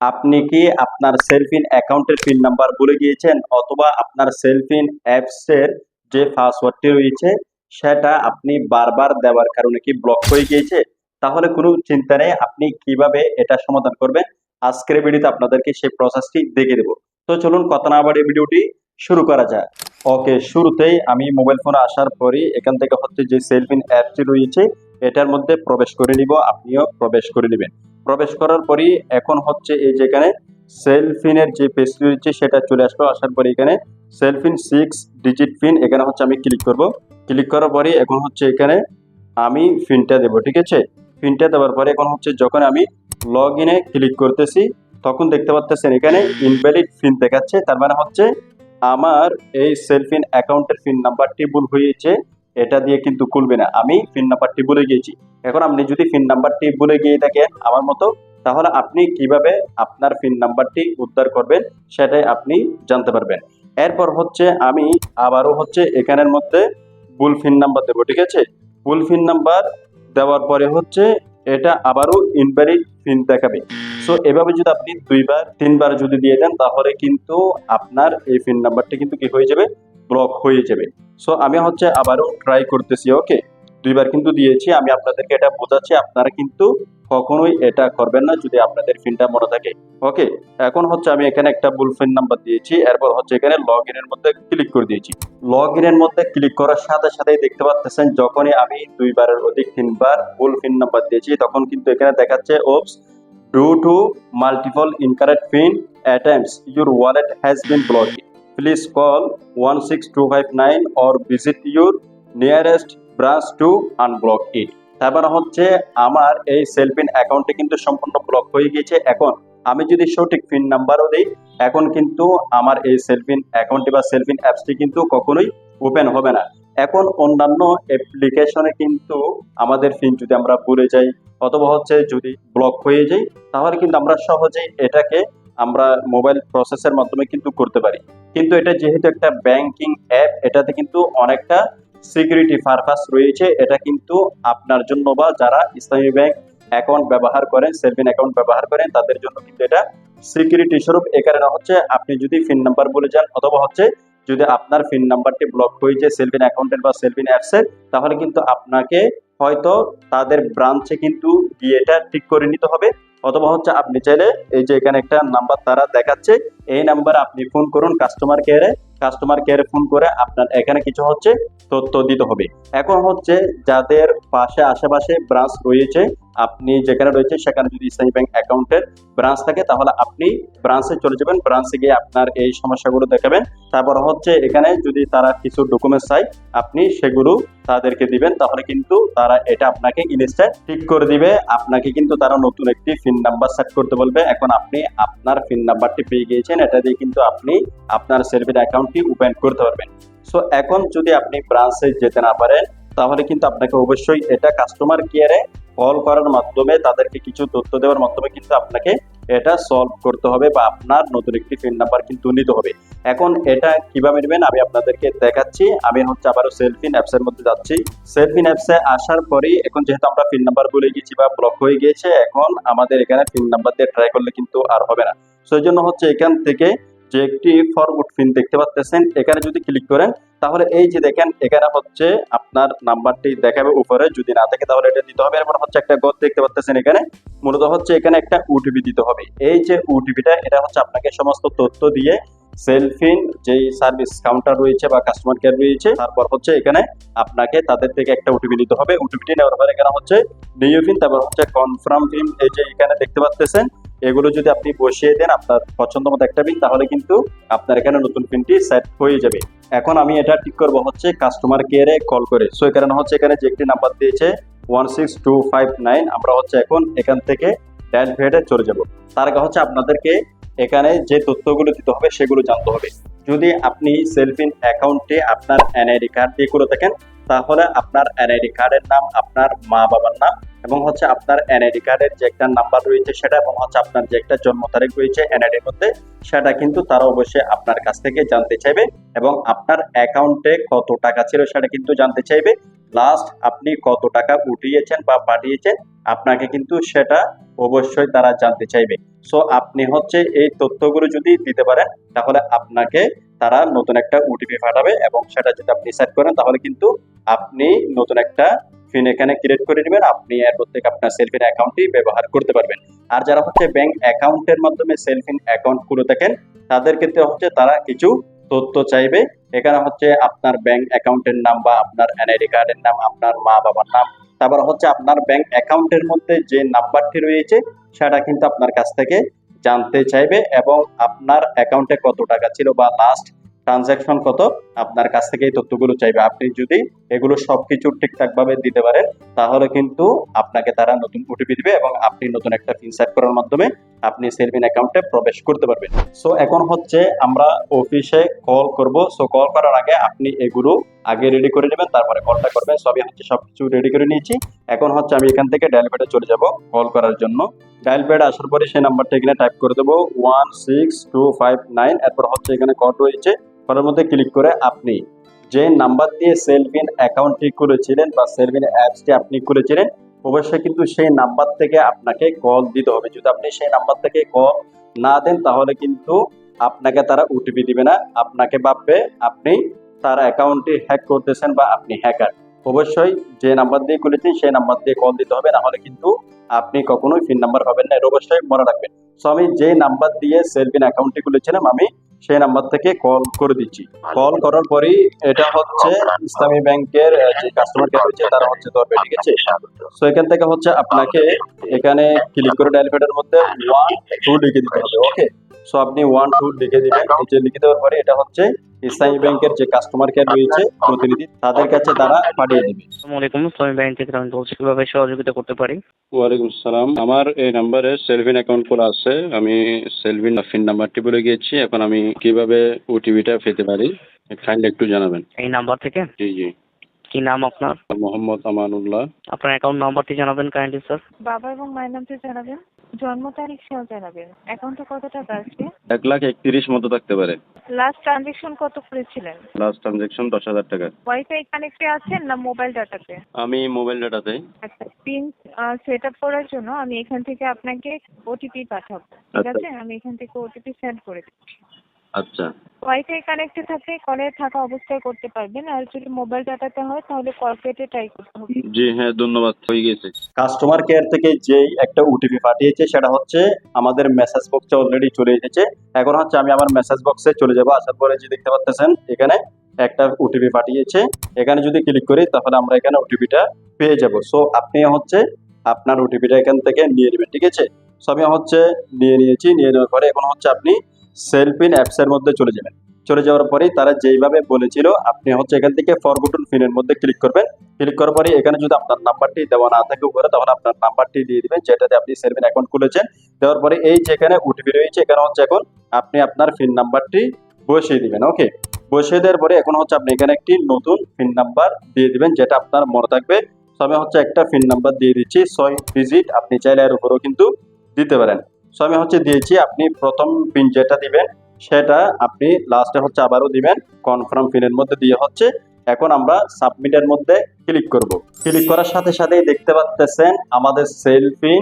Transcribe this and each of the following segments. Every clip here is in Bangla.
আপনি কি আপনার সেলফিন অ্যাকাউন্টের পিন নাম্বার ভুলে গিয়েছেন? অথবা আপনার সেলফিন অ্যাপসের যে পাসওয়ার্ডটি রয়েছে, সেটা আপনি বারবার দেওয়ার কারণে কি ব্লক হয়ে গিয়েছে? তাহলে কোনো চিন্তা নেই, আপনি কীভাবে এটা সমাধান করবেন? আজকের ভিডিওতে আপনাদেরকে সেই প্রসেসটি দেখে দেবো। তো চলুন কথা না বাড়িয়ে ভিডিওটি শুরু করা যায় ওকে শুরুতেই আমি মোবাইল ফোনে আসার পরই এখান থেকে হচ্ছে যে সেলফিন অ্যাপটি রয়েছে এটার মধ্যে প্রবেশ করে নিব, আপনিও প্রবেশ করে নেবেন। প্রবেশ করার পরই এখন হচ্ছে এই যেখানে সেলফিনের যে পেজটি রয়েছে, সেটা চলে আসবে আসার পরে এখানে সেলফিন সিক্স ডিজিট পিন এখানে হচ্ছে আমি ক্লিক করব। ক্লিক করার পরে এখন হচ্ছে এখানে আমি পিনটা দেবো, ঠিক আছে? পিনটা দেওয়ার পরে এখন হচ্ছে যখন আমি লগ ইনে ক্লিক করতেছি, তখন দেখতে পাচ্ছেন এখানে ইনভ্যালিড পিন দেখাচ্ছে। তার মানে হচ্ছে আমার এই সেলফিন অ্যাকাউন্টের পিন নাম্বারটি ভুল হয়েছে। এটা দিয়ে কিন্তু খুলবে না। আমি পিন নাম্বারটি ভুলে গিয়েছি। এখন আপনি যদি পিন নাম্বারটি ভুলে গিয়ে থাকেন আমার মতো, তাহলে আপনি কীভাবে আপনার পিন নাম্বারটি উদ্ধার করবেন সেটাই আপনি জানতে পারবেন। এরপর হচ্ছে আমি আবারও হচ্ছে এখানের মধ্যে ভুল পিন নাম্বার দেবো, ঠিক আছে? ভুল পিন নাম্বার দেওয়ার পরে হচ্ছে এটা আবারও ইনভ্যালিড পিন দেখাবে। সো এভাবে যদি আপনি দুইবার, তিনবার যদি দিয়ে দেন, তাহলে কিন্তু আপনার এই পিন নাম্বারটি কিন্তু কি হয়ে যাবে? ব্লক হয়ে যাবে। সো আমি হচ্ছে আবারও ট্রাই করতেছি ওকে দুইবার কিন্তু দিয়েছি, আমি আপনাদেরকে এটা বোঝাচ্ছি, আপনারা কিন্তু কখনোই এটা করবেন না যদি আপনাদের পিনটা মনে থাকে ওকে এখন হচ্ছে আমি এখানে একটা ভুল ফিন নাম্বার দিয়েছি, এরপর হচ্ছে এখানে লগ ইনের মধ্যে ক্লিক করে দিয়েছি। লগ ইনের মধ্যে ক্লিক করার সাথে সাথেই দেখতে পাচ্ছেন, যখনই আমি দুইবারের অধিক তিনবার ভুল ফিন নাম্বার দিয়েছি, তখন কিন্তু এখানে দেখাচ্ছে oops due to multiple incorrect pin attempts your wallet has been blocked please call one six two five nine or visit your nearest branch to unblock it তারপর হচ্ছে আমার এই সেলফিন অ্যাকাউন্টে কিন্তু সম্পূর্ণ ব্লক হয়ে গিয়েছে। এখন আমি যদি সঠিক পিন নাম্বারও দিই, এখন কিন্তু আমার এই সেলফিন অ্যাকাউন্টে বা সেলফিন অ্যাপসটি কিন্তু কখনোই ওপেন হবে না। এখন অন্যান্য অ্যাপ্লিকেশনে কিন্তু আমাদের পিন যদি আমরা ভুলে যাই অথবা হচ্ছে যদি ব্লক হয়ে যাই, তাহলে কিন্তু আমরা সহজেই এটাকে আমরা মোবাইল প্রসেসের মাধ্যমে কিন্তু করতে পারি। কিন্তু এটা যেহেতু একটা ব্যাংকিং অ্যাপ এটাতে কিন্তু অনেকটা সিকিউরিটি পারপাস রয়েছে। এটা কিন্তু আপনার জন্য বা যারা ইসলামী ব্যাংক অ্যাকাউন্ট ব্যবহার করেন সেলফিন অ্যাকাউন্ট ব্যবহার করেন, তাদের জন্য কিন্তু এটা সিকিউরিটি স্বরূপ। এ কারণে হচ্ছে আপনি যদি ফিন নাম্বার বলে যান, অথবা হচ্ছে যদি আপনার ফিন নাম্বারটি ব্লক হয়ে যায় সেলফিন অ্যাকাউন্টের বা সেলফিন অ্যাপসের তাহলে কিন্তু আপনাকে হয়তো তাদের ব্রাঞ্চে কিন্তু গিয়ে এটা ঠিক করে নিতে হবে। অথবা হচ্ছে আপনি চাইলে এই যে এখানে একটা নাম্বার তারা দেখাচ্ছে, এই নাম্বার আপনি ফোন করুন কাস্টমার কেয়ারে কাস্টমার কেয়ারে ফোন করে আপনার এখানে কিছু হচ্ছে তথ্য দিতে হবে। এখন হচ্ছে যাদের পাশে, আশেপাশে ব্রাঞ্চ রয়েছে আপনি যেখানে রয়েছে, সেখানে যদি ইসলামী ব্যাংক অ্যাকাউন্টের ব্রাঞ্চ থাকে, তাহলে আপনি ব্রাঞ্চে চলে যাবেন। ব্রাঞ্চে গিয়ে আপনার এই সমস্যাগুলো দেখাবেন। তারপর হচ্ছে এখানে যদি তারা কিছু ডকুমেন্টস চাই আপনি সেগুলো তাদেরকে দিবেন। তাহলে কিন্তু তারা এটা আপনাকে ইনস্ট্যান্ট ঠিক করে দিবে। আপনাকে কিন্তু তারা নতুন একটি পিন নাম্বার সেট করতে বলবে। এখন আপনি আপনার পিন নাম্বারটি পেয়ে গিয়েছেন। এটা দিয়ে কিন্তু আপনি আপনার সেলফির অ্যাকাউন্টটি ওপেন করতে পারবেন। সো এখন যদি আপনি ব্রাঞ্চে যেতে না পারেন, তাহলে কিন্তু আপনাকে অবশ্যই এটা কাস্টমার কেয়ারে কল করার মাধ্যমে তাদেরকে কিছু তথ্য দেওয়ার মাধ্যমে কিন্তু আপনাকে এটা সলভ করতে হবে বা আপনার নতুন একটি পিন নাম্বার কিন্তু নিতে হবে। এখন এটা কীভাবে নেবেন আমি আপনাদেরকে দেখাচ্ছি। আমি হচ্ছে আবারও সেলফিন অ্যাপসের মধ্যে যাচ্ছি। সেলফিন অ্যাপসে আসার পরেই এখন যেহেতু আমরা পিন নাম্বার বলে গেছি বা ব্লক হয়ে গিয়েছে, এখন আমাদের এখানে পিন নাম্বার দিয়ে ট্রাই করলে কিন্তু আর হবে না। সেই জন্য হচ্ছে এখান থেকে যে একটি ফরওয়ার্ড পিন দেখতে পাচ্ছেন, এখানে যদি ক্লিক করেন তাহলে এই যে দেখেন, এখানে হচ্ছে আপনার নাম্বারটি দেখাবে উপরে। যদি না থাকে তাহলে এটা দিতে হবে। এরপর হচ্ছে একটা গদ দেখতে পাচ্ছেন এখানে। মূলত হচ্ছে এখানে একটা ওটিপি দিতে হবে। এই যে ওটিপিটা এটা হচ্ছে আপনাকে সমস্ত তথ্য দিয়ে সেলফিন যেই সার্ভিস কাউন্টার রয়েছে বা কাস্টমার কেয়ার রয়েছে, তারপর হচ্ছে এখানে আপনাকে তাদের থেকে একটা ওটিপি নিতে হবে। ওটিপিটি নেওয়ার পর এখানে হচ্ছে নিউ পিন তারপর হচ্ছে কনফার্ম পিন এই যে এখানে দেখতে পাচ্ছেন এগুলো যদি আপনি বসিয়ে দেন আপনার পছন্দ মতো একটা পিন, তাহলে কিন্তু আপনার এখানে নতুন পিনটি সেট হয়ে যাবে। এখন আমি এটা ঠিক করব হচ্ছে কাস্টমার কেয়ারে কল করে। সো এখানে হচ্ছে এখানে যে একটি নাম্বার দিয়েছে one six two five nine আমরা হচ্ছে এখন এখান থেকে ড্যাশ ভেটে চলে যাব। তার হচ্ছে আপনাদেরকে এখানে যে তথ্যগুলো দিতে হবে, সেগুলো জানতে হবে। যদি আপনি সেলফিন অ্যাকাউন্টে আপনার এনআইডি কার্ড দিয়ে করে থাকেন তাহলে আপনার এনআইডি কার্ডের নাম, আপনার মা বাবার নাম এবং হচ্ছে আপনার এনআইডি কার্ডের যে একটা নাম্বার রয়েছে সেটা এবং হচ্ছে আপনার যে একটা জন্ম তারিখ রয়েছে এনআইডির মধ্যে, সেটা কিন্তু তারা অবশ্যই আপনার কাছ থেকে জানতে চাইবে এবং আপনার অ্যাকাউন্টে কত টাকা ছিল সেটা কিন্তু জানতে চাইবে। লাস্ট আপনি কত টাকা উঠিয়েছেন বা পাঠিয়েছেন, আপনাকে কিন্তু সেটা অবশ্যই তারা জানতে চাইবে। সো আপনি হচ্ছে এই তথ্যগুলো যদি দিতে পারেন, তাহলে আপনাকে তারা নতুন একটা ওটিপি পাঠাবে এবং সেটা যদি আপনি সেট করেন, তাহলে কিন্তু আপনি নতুন একটা ফিন এখানে ক্রিয়েট করে নেবেন। আপনি এরপর থেকে আপনার সেলফিন অ্যাকাউন্টটি ব্যবহার করতে পারবেন। আর যারা হচ্ছে ব্যাংক অ্যাকাউন্টের মাধ্যমে সেলফিন অ্যাকাউন্ট খুলে থাকেন তাদের ক্ষেত্রে হচ্ছে তারা কিছু তথ্য চাইবে। এখানে হচ্ছে আপনার ব্যাংক অ্যাকাউন্টের নাম বা আপনার এনআইডি কার্ডের নাম, আপনার মা বাবার নাম, তারপর হচ্ছে আপনার ব্যাংক অ্যাকাউন্টের মধ্যে যে নাম্বারটি রয়েছে, সেটা কিন্তু আপনার কাছ থেকে জানতে চাইবে এবং আপনার অ্যাকাউন্টে কত টাকা ছিল বা লাস্ট ট্রানজাকশন কত, আপনার কাছ থেকে এই তথ্যগুলো চাইবে। আপনি যদি এগুলো সবকিছু ঠিকঠাক ভাবে দিতে পারেন, তাহলে কিন্তু আপনাকে তারা নতুন ওটিপি দিবে এবং আপনি নতুন একটা পিন সেট করার মাধ্যমে আপনি সেলফিন অ্যাকাউন্টে প্রবেশ করতে পারবেন। সো এখন হচ্ছে আমরা অফিসে কল করব। সো কল করার আগে আপনি এগুলো আগে রেডি করে নেবেন, তারপরে কলটা করবেন, সবই হচ্ছে সবকিছু রেডি করে নিয়েছি। এখন হচ্ছে আমি এখান থেকে ডায়াল প্যাডে চলে যাব কল করার জন্য। ডায়াল প্যাড আসার পরে সেই নাম্বারটা এখানে টাইপ করে দেবো one six two five nine এরপর হচ্ছে এখানে কল রয়েছে। কলের মধ্যে ক্লিক করে আপনি যে নাম্বার দিয়ে সেলফিন অ্যাকাউন্টটি করেছিলেন বা সেলফিন অ্যাপসটি আপনি করেছিলেন, অবশ্যই কিন্তু সেই নাম্বার থেকে আপনাকে কল দিতে হবে। যদি আপনি সেই নাম্বার থেকে কল না দেন, তাহলে কিন্তু আপনাকে তারা ওটিপি দিবে না। আপনাকে ভাববে আপনি তার অ্যাকাউন্টটি হ্যাক করতেছেন বা আপনি হ্যাকার অবশ্যই যে নাম্বার দিয়ে খুলেছেন সেই নাম্বার দিয়ে কল দিতে হবে না হলে কিন্তু আপনি কখনোই পিন নাম্বার পাবেন না এটা অবশ্যই মনে রাখবেন। সো আমি যে নাম্বার দিয়ে সেলফিন অ্যাকাউন্টটি খুলেছিলাম আমি সেই নাম্বার থেকে কল করে দিচ্ছি। কল করার পরেই এটা হচ্ছে ইসলামী ব্যাংকের যে কাস্টমার কেয়ার রয়েছে তারা হচ্ছে ধরবে ঠিক আছে? সো এখান থেকে হচ্ছে আপনাকে এখানে ক্লিক করে ডায়াল মধ্যে ওয়ান টু লিখে দিতে হবে ওকে সো আপনি ওয়ান টু লিখে দিবেন। যে লিখে দেওয়ার পরে এটা হচ্ছে ইসলামী ব্যাংকের যে কাস্টমার কেয়ার রয়েছে প্রতিনিধি তাদের কাছে তারা পাঠিয়ে দিবে। আসসালামু আলাইকুম ইসলামী ব্যাংক থেকে আমি বলছি কীভাবে সহযোগিতা করতে পারি? ওয়ালাইকুম আসসালাম। আমার এই নাম্বারে সেলভিন অ্যাকাউন্ট খোলা আছে। আমি সেলভিন ফিন নাম্বারটি বলে গিয়েছি। এখন আমি কীভাবে ওটিপিটা পেতে পারি কাইন্ডলি একটু জানাবেন। এই নাম্বার থেকে? জি জি। কি নাম আপনার? মোহাম্মদ আমানুল্লাহ। আপনার অ্যাকাউন্ট নাম্বারটি জানাবেন কাইন্ডলি স্যার বাবা এবং মায়ের নামটা জানাবেন জন্ম তারিখ সহ জানাবেন। অ্যাকাউন্টে কত টাকা আছে এক লাখ একত্রিশ মতো থাকতে পারে। লাস্ট ট্রানজেকশন কত করেছিলেন? লাস্ট ট্রানজ্যাকশন দশ হাজার টাকা। ওয়াইফাই কানেক্টে আছেন না মোবাইল ডাটাতে আমি মোবাইল ডাটাতে আচ্ছা পিন সেট আপ করার জন্য আমি এখান থেকে আপনাকে ওটিপি পাঠাবো। ঠিক আচ্ছা। আছে? আমি এখান থেকে ওটিপি সেন্ড করে দিচ্ছি। আচ্ছা। ওয়াইফাই কানেক্টে থাকলে কলে থাকা অবস্থায় করতে পারবেন। আর যদি মোবাইল ডাটাতে হয় তাহলে কল কেটে ট্রাই করতে হবে। জি হ্যাঁ ধন্যবাদ। হয়ে গেছে। কাস্টমার কেয়ার থেকে যেই একটা ওটিপি পাঠিয়েছে সেটা হচ্ছে আমাদের মেসেজ বক্সে অলরেডি চলে এসেছে। এখন হচ্ছে আমি আমার মেসেজ বক্সে চলে যাব। আসার পরে যে দেখতে পাচ্ছেন এখানে একটা ওটিপি পাঠিয়েছে। এখানে যদি ক্লিক করি তাহলে আমরা এখানে ওটিপিটা পেয়ে যাব। সো আপনি হচ্ছে আপনার ওটিপিটা এখান থেকে নিয়ে নেবেন ঠিক আছে? সো আমি হচ্ছে নিয়ে নিয়েছি। নিয়ে নেওয়ার পরে এখন হচ্ছে আপনি সেলফিন অ্যাপসের মধ্যে চলে যাবেন। চলে যাওয়ার পরে তারা যেইভাবে বলেছিল, আপনি হচ্ছে এখান থেকে ফরগটন পিনের মধ্যে ক্লিক করবেন। ক্লিক করার পরে এখানে যদি আপনার নাম্বারটি দেওয়া না থাকে উপরে তাহলে আপনার নাম্বারটি দিয়ে দিবেন, যেটাতে আপনি সেলফিন অ্যাকাউন্ট খুলেছেন। দেওয়ার পরে এই যেখানে ওটিপি রয়েছে, এখানে হচ্ছে এখন আপনি আপনার ফিন নাম্বারটি বসিয়ে দিবেন ওকে বসিয়ে দেওয়ার পরে এখন হচ্ছে আপনি এখানে একটি নতুন ফিন নাম্বার দিয়ে দিবেন, যেটা আপনার মনে থাকবে। তো আমি হচ্ছে একটা ফিন নাম্বার দিয়ে দিচ্ছি, ছয় ডিজিট আপনি চাইলে এর উপরেও কিন্তু দিতে পারেন। সো আমি হচ্ছে দিয়েছি, আপনি প্রথম পিন যেটা দিবেন, সেটা আপনি লাস্টে হচ্ছে আবারও দিবেন। কনফার্ম পিনের মধ্যে দিয়ে হচ্ছে, এখন আমরা সাবমিটের মধ্যে ক্লিক করব। ক্লিক করার সাথে সাথেই দেখতে পাচ্ছেন আমাদের সেলফি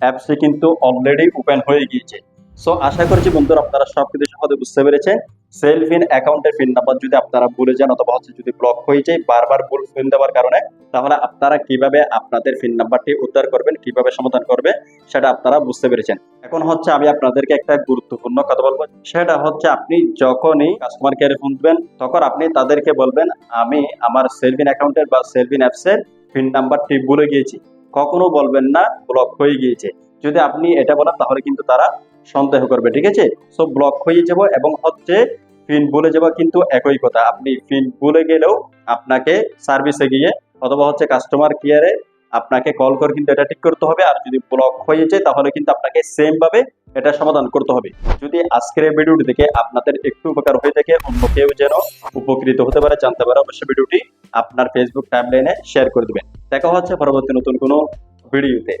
অ্যাপসটি কিন্তু অলরেডি ওপেন হয়ে গিয়েছে। সো আশা করছি বন্ধুরা আপনারা সব কিছু সহজে বুঝতে পেরেছেন। সেলফিন অ্যাকাউন্টের পিন নাম্বার যদি আপনারা ভুলে যান অথবা হচ্ছে যদি ব্লক হয়ে যায়, বারবার ভুল পিন দেওয়ার কারণে, তাহলে আপনারা কীভাবে আপনাদের পিন নাম্বারটি উদ্ধার করবেন, কীভাবে সমাধান করবে, সেটা আপনারা বুঝতে পেরেছেন। এখন হচ্ছে আমি আপনাদেরকে একটা গুরুত্বপূর্ণ কথা বলব, সেটা হচ্ছে আপনি যখনই কাস্টমার কেয়ারে ফোন দিবেন, তখন আপনি তাদেরকে বলবেন, আমি আমার সেলফিন অ্যাকাউন্টের বা সেলফিন অ্যাপসের পিন নাম্বারটি ভুলে গিয়েছি। কখনো বলবেন না ব্লক হয়ে গিয়েছে। যদি আপনি এটা বলেন, তাহলে কিন্তু তারা সন্দেহ করবে, ঠিক আছে? সো ব্লক হয়ে যাব এবং হচ্ছে পিন ভুলে যাওয়া কিন্তু একই কথা। আপনি পিন ভুলে গেলেও আপনাকে সার্ভিসে গিয়ে অথবা হচ্ছে কাস্টমার কেয়ারে আপনাকে কল করে কিন্তু এটা ঠিক করতে হবে। আর যদি ব্লক হয়ে যায়, তাহলে কিন্তু আপনাকে সেম ভাবে এটা সমাধান করতে হবে। যদি আজকের এই ভিডিওটি দেখে আপনাদের একটু উপকার হয়ে থাকে, অন্য কেউ যেন উপকৃত হতে পারে, জানতে পারে, অবশ্যই ভিডিওটি আপনার ফেসবুক টাইমলাইনে শেয়ার করে দেবেন। দেখা হচ্ছে পরবর্তী নতুন কোনো ভিডিওতে